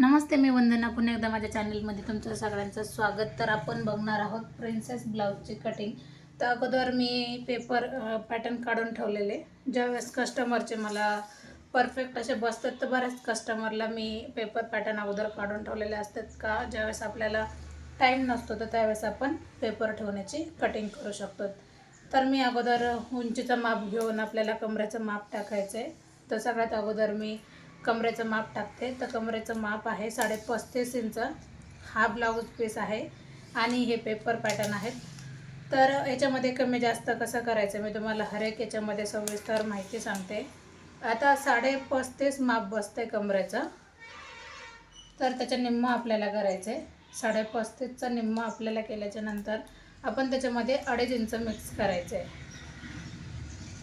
नमस्ते मी वंदना. पुन्हा एकदा माझ्या चॅनलमध्ये तुमचं सगळ्यांचं स्वागत. तर आपण बघणार आहोत प्रिन्सेस ब्लाऊजची कटिंग तर अगोदर मी पेपर पॅटर्न काढून ठेवलेले. ज्यावेळेस कस्टमरचे मला परफेक्ट असे बसतात तर बऱ्याच कस्टमरला मी पेपर पॅटर्न अगोदर काढून ठेवलेले असतात का? ज्यावेळेस आपल्याला टाईम नसतो तर त्यावेळेस आपण पेपर ठेवण्याची कटिंग करू शकतो. तर मी अगोदर उंचीचं माप घेऊन आपल्याला कमरेचं माप टाकायचं आहे तर सगळ्यात अगोदर मी कमरेचं माप टाकते. तर कमरेचं माप आहे साडे पस्तीस इंच. हा ब्लाऊज पीस आहे आणि हे पेपर पॅटर्न आहेत. तर याच्यामध्ये कमी जास्त कसं करायचं मी तुम्हाला हर एक याच्यामध्ये सविस्तर माहिती सांगते. आता साडे पस्तीस माप बसते कमरेचं. तर त्याचं निम्म आपल्याला करायचं. आहे साडे पस्तीसचं निम्म आपल्याला केल्याच्यानंतर आपण त्याच्यामध्ये अडीच इंच मिक्स करायचं. आहे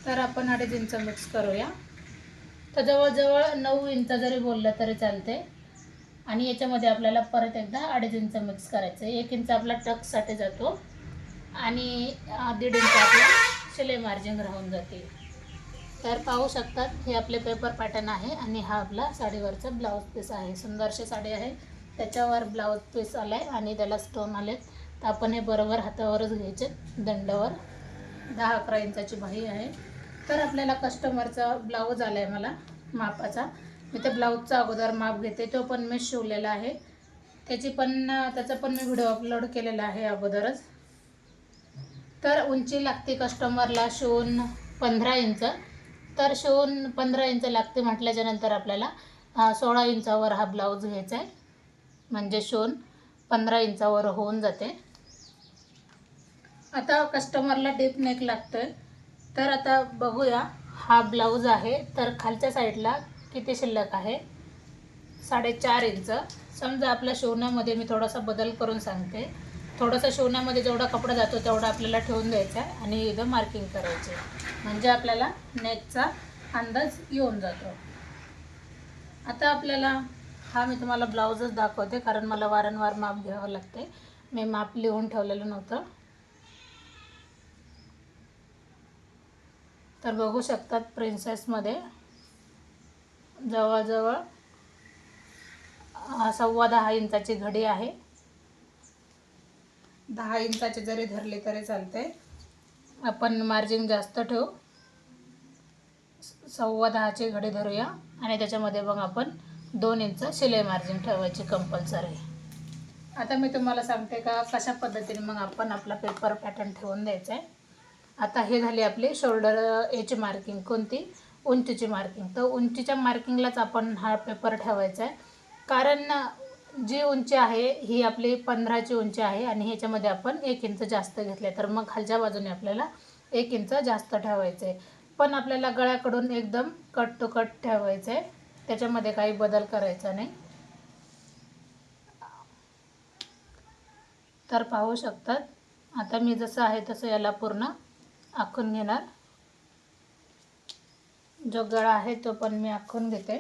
तर आपण अडीच इंच मिक्स करूया. तर जवळजवळ नऊ इंच जरी बोललं तरी चालते. आणि याच्यामध्ये आपल्याला परत एकदा अडीच इंच मिक्स करायचं आहे एक इंच आपला टकसाठी जातो. आणि दीड इंच आपला शिलाई मार्जिन राहून जाते. तर पाहू शकतात हे आपले पेपर पॅटर्न आहे आणि हा आपला साडीवरचा ब्लाऊज पीस आहे. सुंदरशी साडी आहे. त्याच्यावर ब्लाऊज पीस आला आहे आणि त्याला स्टोन आले तर आपण हे बरोबर हातावरच घ्यायचे. दंडावर. दहा अकरा इंचाची बाही आहे. तर आपल्याला कस्टमरचा ब्लाऊज आला आहे मला मापाचा. मी त्या ब्लाऊजचा अगोदर माप घेते तो पण मी शिवलेला आहे. त्याची पण त्याचा पण मी व्हिडिओ अपलोड केलेला आहे अगोदरच. तर उंची लागते कस्टमरला शिवून पंधरा इंच. तर शिवून पंधरा इंच लागते म्हटल्याच्या नंतर आपल्याला सोळा इंचावर हा ब्लाऊज घ्यायचा आहे. म्हणजे शिवून पंधरा इंचावर होऊन जाते. आता कस्टमरला डीप नेक आहे तर आता बघूया. हा ब्लाऊज आहे. तर खालच्या साईडला किती शिल्लक आहे? साडेचार इंच. समजा आपल्या शिवण्यामध्ये मी थोडासा बदल करून सांगते. थोडासा शिवण्यामध्ये जेवढा कपडा जातो तेवढा आपल्याला ठेवून द्यायचा आहे आणि इथं मार्किंग करायचे म्हणजे आपल्याला नेकचा अंदाज येऊन जातो. आता आपल्याला हा मी तुम्हाला ब्लाऊजच दाखवते कारण मला वारंवार माप घ्यावं लागते. मी माप लिहून ठेवलेलं नव्हतं. तर बघू शकतात प्रिन्सेसमध्ये जवळजवळ सव्वा दहा इंचाची घडी आहे. दहा इंचाची जरी धरली तरी चालते. आपण मार्जिन जास्त ठेवू. स- सव्वा दहाची घडी धरूया. आणि त्याच्यामध्ये मग आपण दोन इंच शिलाई मार्जिन ठेवायची कंपल्सरी आता मी तुम्हाला सांगते का कशा पद्धतीने मग आपण आपला पेपर पॅटर्न ठेवून द्यायचा आहे आता हे झाले आपली शोल्डर याची मार्किंग कोणती? उंचीची मार्किंग. तर उंचीच्या मार्किंगलाच आपण हा पेपर ठेवायचा आहे. कारण जी उंची आहे ही आपली पंधराची उंची आहे आणि ह्याच्यामध्ये आपण एक इंच जास्त घेतले तर मग खालच्या बाजूने आपल्याला एक इंच जास्त ठेवायचं आहे पण आपल्याला गळ्याकडून एकदम कट टू कट ठेवायचं आहे त्याच्यामध्ये काही बदल करायचा नाही. तर पाहू शकतात. आता मी जसं आहे तसं याला पूर्ण आखून घेणार. जो गळा आहे तो पण मी आखून घेते.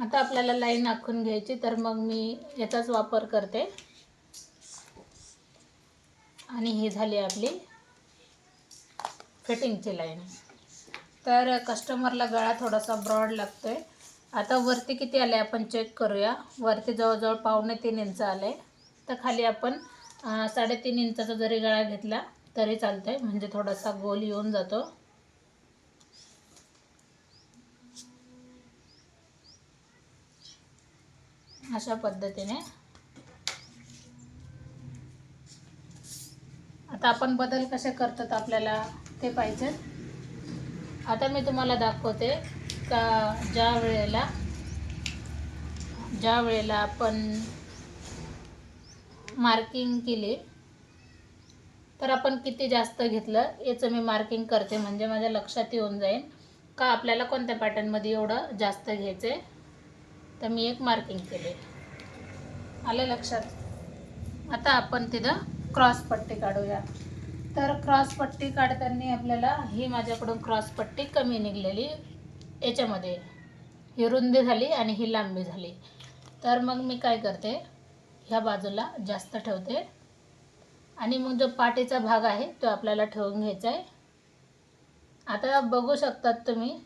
आता आपल्याला लाईन आखून घ्यायची तर मग मी याचाच वापर करते. आणि ही झाली आपली फिटिंगची लाईन. तर कस्टमरला गळा थोडासा ब्रॉड लागतोय. आता वरती किती आले आपण चेक करूया. वरती जवळजवळ पावणे तीन इंच आले. तर खाली आपण साडेतीन इंचाचा जरी गळा घेतला तरी चालतंय. म्हणजे थोडासा गोल येऊन जातो. अशा पद्धतीने. आता आपण बदल कसे करतात आपल्याला ते पाहिजे. आता मी तुम्हाला दाखवते का ज्या वेळेला ज्या वेळेला आपण मार्किंग केली. तर आपण किती जास्त घेतलं याचं मी मार्किंग करते. म्हणजे माझ्या लक्षात येऊन जाईल का आपल्याला कोणत्या पॅटर्नमध्ये एवढं जास्त घ्यायचं आहे तर मी एक मार्किंग केले. आलं लक्षात? आता आपण तिथं क्रॉस पट्टी काढूया. तर क्रॉस पट्टी काढताना आपल्याला ही माझ्याकडून क्रॉस पट्टी कमी निघलेली. याच्यामध्ये ही रुंदी झाली आणि ही लांबी झाली. तर मग मी काय करते? ह्या बाजूला जास्त ठेवते. आणि मग जो पाटीचा भाग आहे तो आपल्याला ठेवून घ्यायचा आहे. आता बघू शकतात तुम्ही.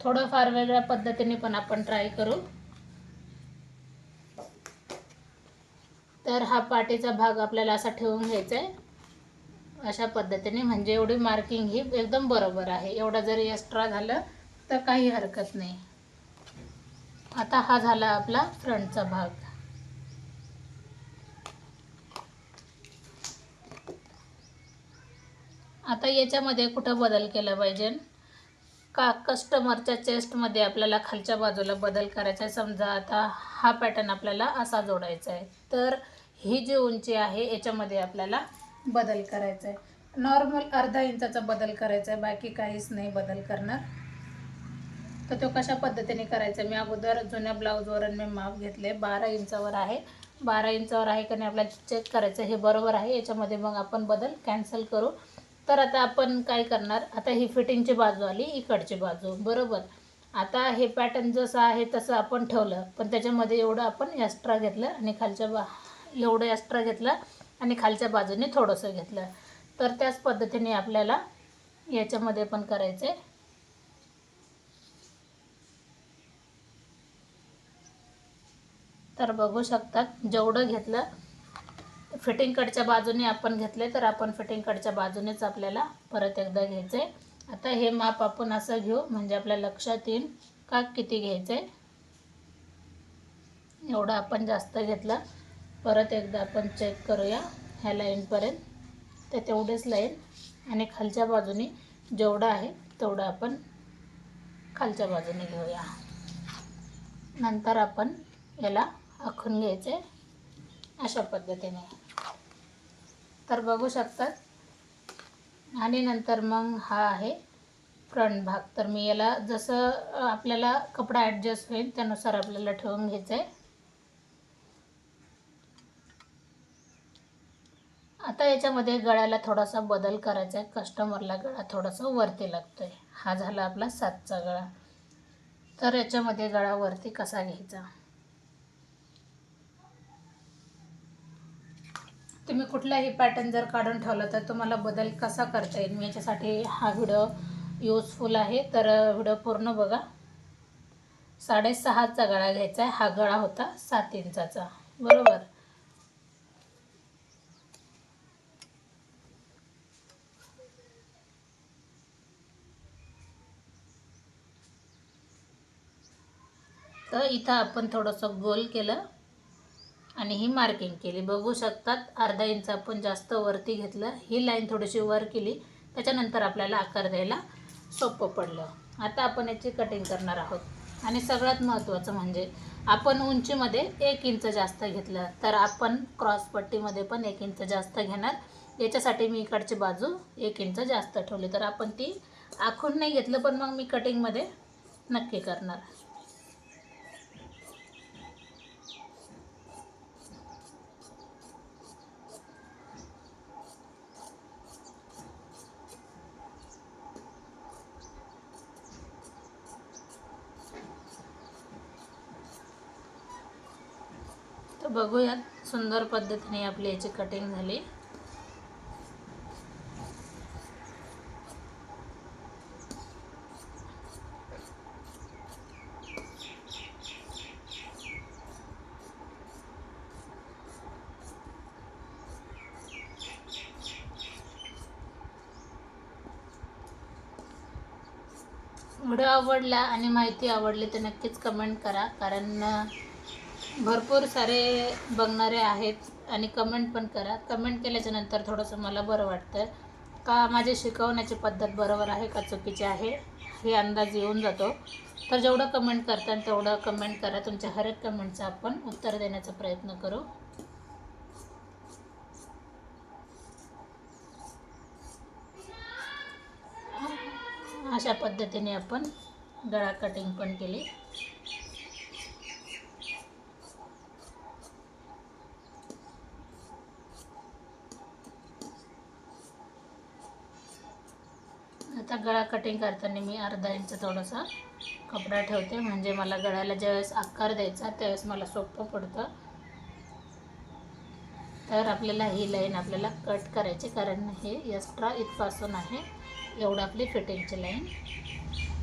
थोडंफार वेगळ्या पद्धतीने पण आपण ट्राय करू. तर हा पाटीचा भाग आपल्याला असा ठेवून घ्यायचा आहे. अशा पद्धतीने म्हणजे एवढी मार्किंग ही एकदम बरोबर आहे. एवढं जरी एक्स्ट्रा झालं तर काही हरकत नाही. आता हा झाला आपला फ्रंटचा भाग. आता याच्यामध्ये कुठं बदल केला पाहिजे? का कस्टमरच्या चेस्टमध्ये आपल्याला खालच्या बाजूला बदल करायचा आहे? समजा आता हा पॅटर्न आपल्याला असा जोडायचा आहे. तर ही जी उंची आहे याच्यामध्ये आपल्याला बदल करायचा आहे. नॉर्मल अर्धा इंचाचा बदल करायचा आहे. बाकी काहीच नाही बदल करणार. तर तो कशा पद्धतीने करायचा? मी अगोदर जुन्या ब्लाऊजवरून मी माप घेतले. बारा इंचावर आहे. बारा इंचावर आहे का नाही आपल्याला चेक करायचं हे बरोबर आहे. याच्यामध्ये मग आपण बदल कॅन्सल करू. तर आता आपण काय करणार? आता ही फिटिंगची बाजू आली इकडची बाजू. बरोबर? आता हे पॅटर्न जसं आहे तसं आपण ठेवलं. पण त्याच्यामध्ये एवढं आपण एक्स्ट्रा घेतलं आणि खालच्या बा एवढं एक्स्ट्रा घेतलं आणि खालच्या बाजूने थोडंसं घेतलं. तर त्याच पद्धतीने आपल्याला याच्यामध्ये पण करायचं आहे तर बघू शकतात जेवढं घेतलं फिटिंगकडच्या बाजूने आपण घेतले तर आपण फिटिंगकडच्या बाजूनेच आपल्याला परत एकदा घ्यायचं आहे आता हे माप आपण असं घेऊ म्हणजे आपल्या लक्षात येईल का किती घ्यायचं आहे एवढं आपण जास्त घेतलं परत एकदा आपण चेक करूया ह्या लाईनपर्यंत. तर तेवढेच लाईन आणि खालच्या बाजूने जेवढं आहे तेवढं आपण खालच्या बाजूने घेऊया. नंतर आपण याला आखून घ्यायचे अशा पद्धतीने. तर बघू शकतात. आणि नंतर मग हा आहे फ्रंट भाग. तर मी याला जसं आपल्याला कपडा ॲडजस्ट होईल त्यानुसार आपल्याला ठेवून घ्यायचं आहे आता याच्यामध्ये गळ्याला थोडासा बदल करायचा आहे कस्टमरला गळा थोडासा वरती लागतो आहे हा झाला आपला सातचा गळा. तर याच्यामध्ये गळा वरती कसा घ्यायचा? तुम्ही कुठलाही पॅटर्न जर काढून ठेवला तर तुम्हाला बदल कसा करता येईल? मी याच्यासाठी हा व्हिडिओ यूजफुल आहे. तर व्हिडिओ पूर्ण बघा. साडेसहाचा गळा घ्यायचा आहे. हा गळा होता सात इंचाचा. बरोबर? तर इथं आपण थोडंसं गोल केलं. आणि ही मार्किंग केली. बघू शकतात अर्धा इंच आपण जास्त वरती घेतलं. ही लाईन थोडीशी वर केली. त्याच्यानंतर आपल्याला आकार द्यायला सोपं पडलं. आता आपण याची कटिंग करणार आहोत. आणि सगळ्यात महत्त्वाचं म्हणजे आपण उंचीमध्ये एक इंच जास्त घेतलं तर आपण क्रॉसपट्टीमध्ये पण एक इंच जास्त घेणार. याच्यासाठी मी इकडची बाजू एक इंच जास्त ठेवली. तर आपण ती आखून नाही घेतलं पण मग मी कटिंगमध्ये नक्की करणार तर बघूयात. सुंदर पद्धतीने आपली याची कटिंग झाली. व्हिडिओ आवडला आणि माहिती आवडली तर नक्कीच कमेंट करा. कारण भरपूर सारे बघणारे आहेत आणि कमेंट पण करा. कमेंट केल्याच्यानंतर थोडंसं मला बरं वाटतं का माझे शिकवण्याची पद्धत बरोबर आहे का चुकीची आहे हे अंदाज येऊन जातो. तर जेवढं कमेंट करता तेवढं कमेंट करा. तुमच्या हर एक कमेंटचं आपण उत्तर देण्याचा प्रयत्न करू. अशा पद्धतीने आपण गळा कटिंग पण केली. आता गळा कटिंग करताना मी अर्धा इंच थोडासा कपडा ठेवते. म्हणजे मला गळ्याला ज्यावेळेस आकार द्यायचा त्यावेळेस मला सोपं पडतं. तर आपल्याला ही लाईन आपल्याला कट करायची कारण हे एक्स्ट्रा इथपासून आहे. एवढं आपली फिटिंगची लाईन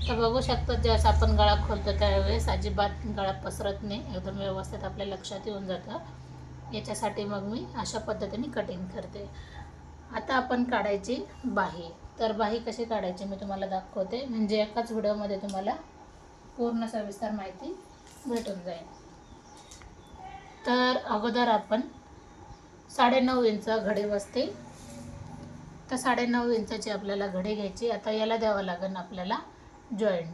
तर बघू शकतो ज्यावेळेस आपण गळा खोलतो त्यावेळेस अजिबात गळा पसरत नाही. एकदम व्यवस्थित आपल्या लक्षात येऊन जातं. याच्यासाठी मग मी अशा पद्धतीने कटिंग करते. आता आपण काढायची बाही. तर बाही कशी काढायची मी तुम्हाला दाखवते. म्हणजे एकाच व्हिडिओमध्ये तुम्हाला पूर्ण सविस्तर माहिती भेटून जाईल. तर अगोदर आपण साडेनऊ इंच घडी बसते तर साडेनऊ इंचाची आपल्याला घडी घ्यायची. आता याला द्यावं लागेल आपल्याला जॉईंट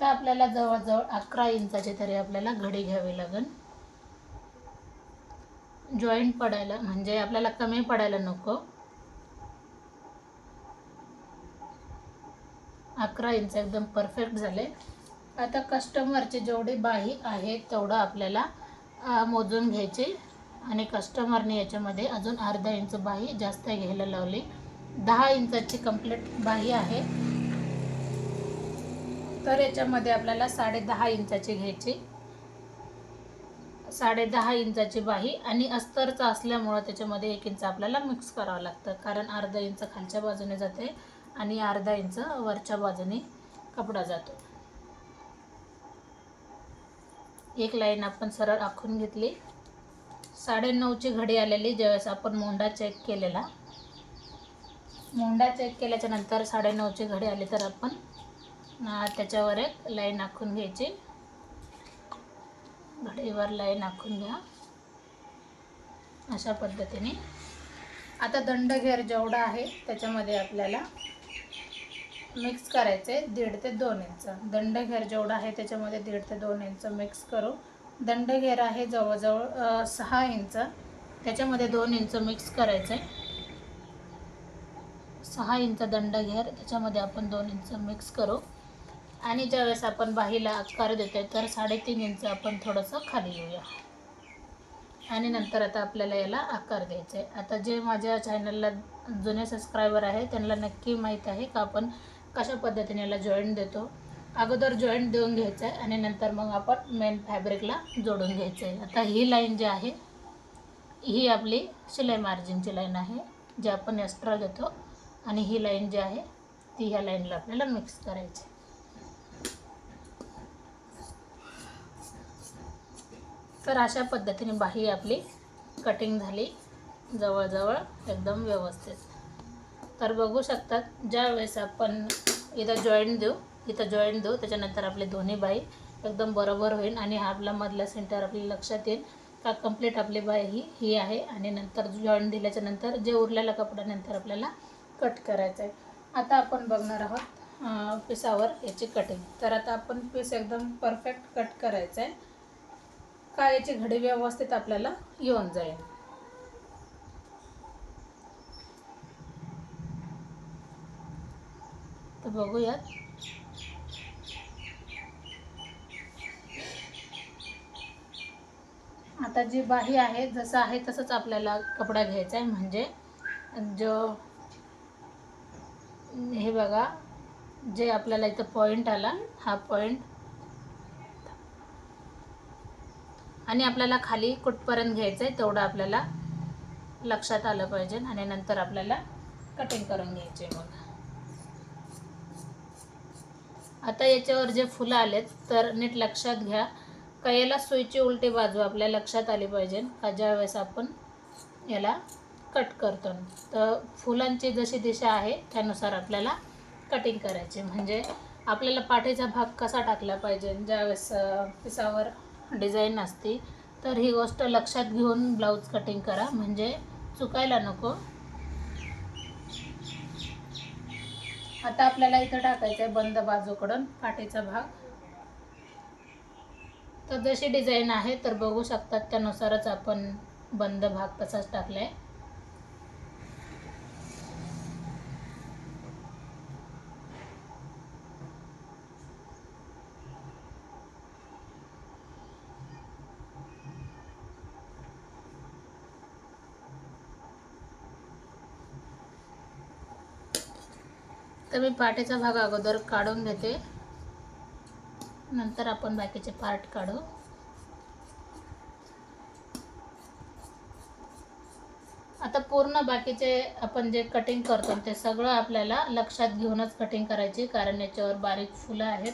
तर आपल्याला जवळजवळ अकरा इंचाची तरी आपल्याला घडी घ्यावी लागेल. जॉईंट पडायला म्हणजे आपल्याला कमी पडायला नको. अकरा इंच एकदम परफेक्ट झाले. आता कस्टमरची जेवढी बाही आहे तेवढं आपल्याला मोजून घ्यायची. आणि कस्टमरने याच्यामध्ये अजून अर्धा इंच बाही जास्त घ्यायला लावली. दहा इंचाची कंप्लीट बाही आहे. तर याच्यामध्ये आपल्याला साडे दहा इंचाची घ्यायची. साडे दहा इंचाची बाही आणि अस्तरचं असल्यामुळं त्याच्यामध्ये एक इंच आपल्याला मिक्स करावं लागतं. कारण अर्धा इंच खालच्या बाजूने जाते. आणि अर्धा इंच वरच्या बाजूने कपडा जातो. एक लाईन आपण सरळ आखून घेतली. साडेनऊची घडी आलेली ज्यावेळेस आपण मोंडा चेक केलेला. मोंडा चेक केल्याच्यानंतर साडेनऊची घडी आली तर आपण त्याच्यावर एक लाईन आखून घ्यायची. घडीवर लाईन आखून घ्या. अशा पद्धतीने. आता दंडघेर जेवढा आहे त्याच्यामध्ये आपल्याला मिक्स करायचे दीड ते दोन इंच दंडघेर जेवढा आहे त्याच्यामध्ये दीड ते दोन इंच मिक्स करू दंडघेर आहे जवळजवळ सहा इंच त्याच्यामध्ये दोन इंच मिक्स करायचे. सहा इंच दंडघेर त्याच्यामध्ये आपण दोन इंच मिक्स करू. आणि ज्यावेळेस आपण बाहीला आकार देतोय तर साडेतीन इंच आपण थोडंसं खाली येऊया. आणि नंतर आता आपल्याला याला आकार द्यायचा. आहे आता जे माझ्या चॅनलला जुने सबस्क्रायबर आहे त्यांना नक्की माहीत आहे का आपण कशा पद्धतीने याला जॉईंट देतो? अगोदर जॉईंट देऊन घ्यायचं आहे आणि नंतर मग आपण मेन फॅब्रिकला जोडून घ्यायचं आहे आता ही लाईन जी आहे ही आपली शिलाई मार्जिनची लाईन आहे जी आपण एक्स्ट्रा देतो आणि ही लाईन जी आहे ती ह्या लाईनला आपल्याला मिक्स करायची. तर अशा पद्धतीने बाही आपली कटिंग झाली. जवळजवळ एकदम व्यवस्थित. तर बघू शकतात ज्या वेळेस आपण इथं जॉईंट देऊ इथं जॉईंट देऊ त्याच्यानंतर आपली दोन्ही बाई एकदम बरोबर होईल आणि हा आपला मधला सेंटर आपल्या लक्षात येईल. का कंप्लीट आपली बाई ही ही आहे आणि नंतर जॉईंट दिल्याच्या नंतर जे उरलेला कपडा नंतर आपल्याला कट करायचं आहे आता आपण बघणार आहोत पिसावर याची कटिंग तर आता आपण पीस एकदम परफेक्ट कट करायचं आहे का याची घडी व्यवस्थित आपल्याला येऊन जाईल? तर बघूयात. आता जी बाही आहे जसं आहे तसंच आपल्याला कपडा घ्यायचा आहे. म्हणजे जो हे बघा जे आपल्याला इथं पॉईंट आला हा पॉईंट आणि आपल्याला खाली कुठपर्यंत घ्यायचं आहे तेवढं आपल्याला लक्षात आलं पाहिजे. आणि नंतर आपल्याला कटिंग करून घ्यायचे मग. आता याच्यावर जे फुलं आलेत तर नीट लक्षात घ्या. का याला सुईची उलटी बाजू आपल्या लक्षात आली पाहिजे. का ज्यावेळेस आपण याला कट करतो. तर फुलांची जशी दिशा आहे त्यानुसार आपल्याला कटिंग करायची. म्हणजे आपल्याला पाठीचा भाग कसा टाकला पाहिजे. ज्यावेळेस पिसावर डिझाईन असते तर ही गोष्ट लक्षात घेऊन ब्लाऊज कटिंग करा. म्हणजे चुकायला नको. आता आपल्याला इथं टाकायचं आहे बंद बाजूकडून पाठीचा भाग. तर जशी डिझाईन आहे तर बघू शकतात त्यानुसारच आपण बंद भाग तसाच टाकलाय. तर मी पाठीचा भाग अगोदर काढून घेते. नंतर आपण बाकीचे पार्ट काढू. आता पूर्ण बाकीचे आपण जे कटिंग करतो ते सगळं आपल्याला लक्षात घेऊनच कटिंग करायची कारण याच्यावर बारीक फुलं आहेत.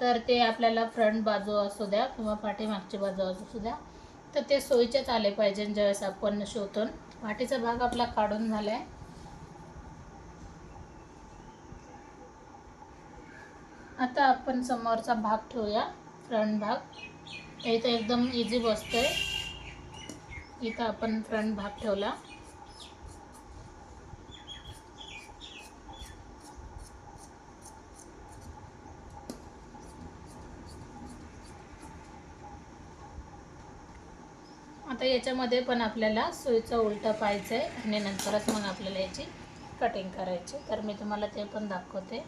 तर ते आपल्याला फ्रंट बाजू असू द्या किंवा पाठीमागची बाजू असू द्या तर ते सोयीचेच आले पाहिजे ज्यावेळेस आपण शिवतो पाठीचा भाग आपला काढून झाला आहे आता आपण समोरचा भाग ठेवूया फ्रंट भाग. इथं एकदम इझी बसतोय. इथं आपण फ्रंट भाग ठेवला. आता याच्यामध्ये पण आपल्याला सुईचा उलटा पाहायचं आहे आणि नंतरच मग आपल्याला याची कटिंग करायची. तर मी तुम्हाला ते पण दाखवते.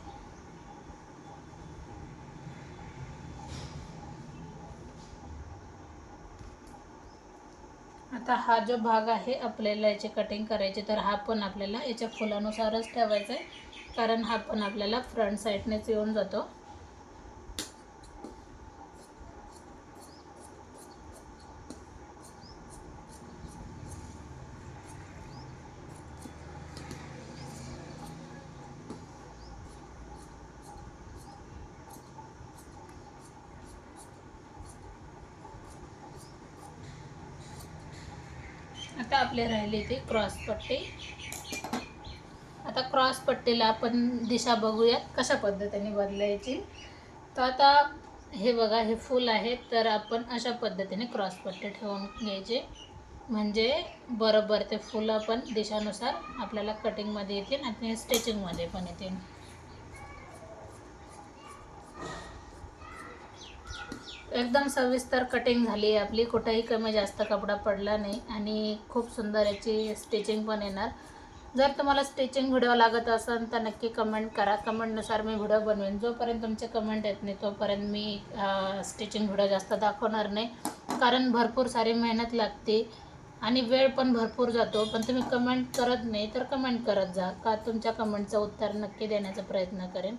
आता हा जो भाग आहे आपल्याला याची कटिंग करायची तर हा पण आपल्याला याच्या फुलानुसारच ठेवायचा आहे. कारण हा पण आपल्याला फ्रंट साईडनेच येऊन जातो आता येते क्रॉस पट्टी. आता क्रॉस पट्टीला आपण दिशा बघूयात कशा पद्धतीने बदलायची. तर आता हे बघा हे फूल आहे तर आपण अशा पद्धतीने क्रॉस पट्टी ठेवून घ्यायचे. म्हणजे बरोबर ते फुलं पण दिशानुसार आपल्याला कटिंगमध्ये येतील आणि स्टिचिंगमध्ये पण येतील. एकदम सविस्तर कटिंग झाली आहे आपली. कुठेही कमी जास्त कपडा पडला नाही आणि खूप सुंदर याची स्टिचिंग पण येणार. जर तुम्हाला स्टिचिंग व्हिडिओ लागत असेल तर नक्की कमेंट करा. कमेंटनुसार मी व्हिडिओ बनवेन. जोपर्यंत तुमचे कमेंट येत नाही तोपर्यंत मी स्टिचिंग व्हिडिओ जास्त दाखवणार नाही. कारण भरपूर सारी मेहनत लागते आणि वेळ पण भरपूर जातो. पण तुम्ही कमेंट करत नाही तर कमेंट करत जा. का तुमच्या कमेंटचं उत्तर नक्की देण्याचा प्रयत्न करेन.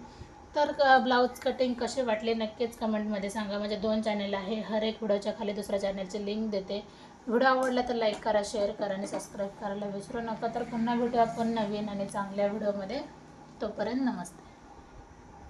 तर ब्लाऊज कटिंग कसे वाटले नक्कीच कमेंटमध्ये सांगा. माझे दोन चॅनल आहे. हर एक व्हिडिओच्या खाली दुसऱ्या चॅनलची लिंक देते. व्हिडिओ आवडला तर लाईक करा शेअर करा आणि सबस्क्राईब करायला विसरू नका. तर पुन्हा भेटू आपण नवीन आणि चांगल्या व्हिडिओमध्ये. तोपर्यंत नमस्ते.